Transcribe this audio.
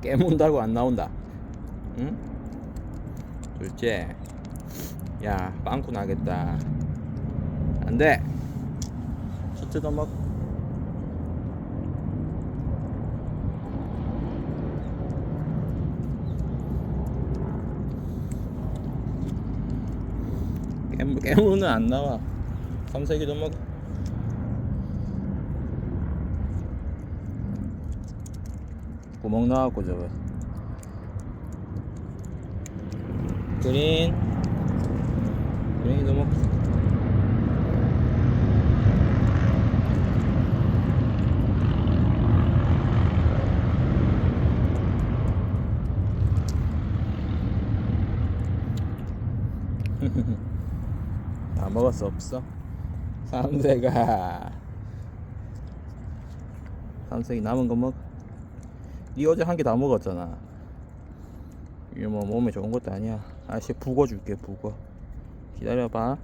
깨문다고 안 나온다. 응? 둘째, 야 빵꾸 나겠다. 안 돼. 첫째도 먹. 깨물, 깨물은 안 나와. 삼색이도 먹 구멍 나왔고 저거. 그린. 그린이도 먹. 다 먹었어 없어? 삼색아 삼색이 남은 거 먹. 니 어제 한 개 다 먹었잖아. 이게 뭐 몸에 좋은 것도 아니야. 아저씨 북어 줄게 북어. 기다려봐.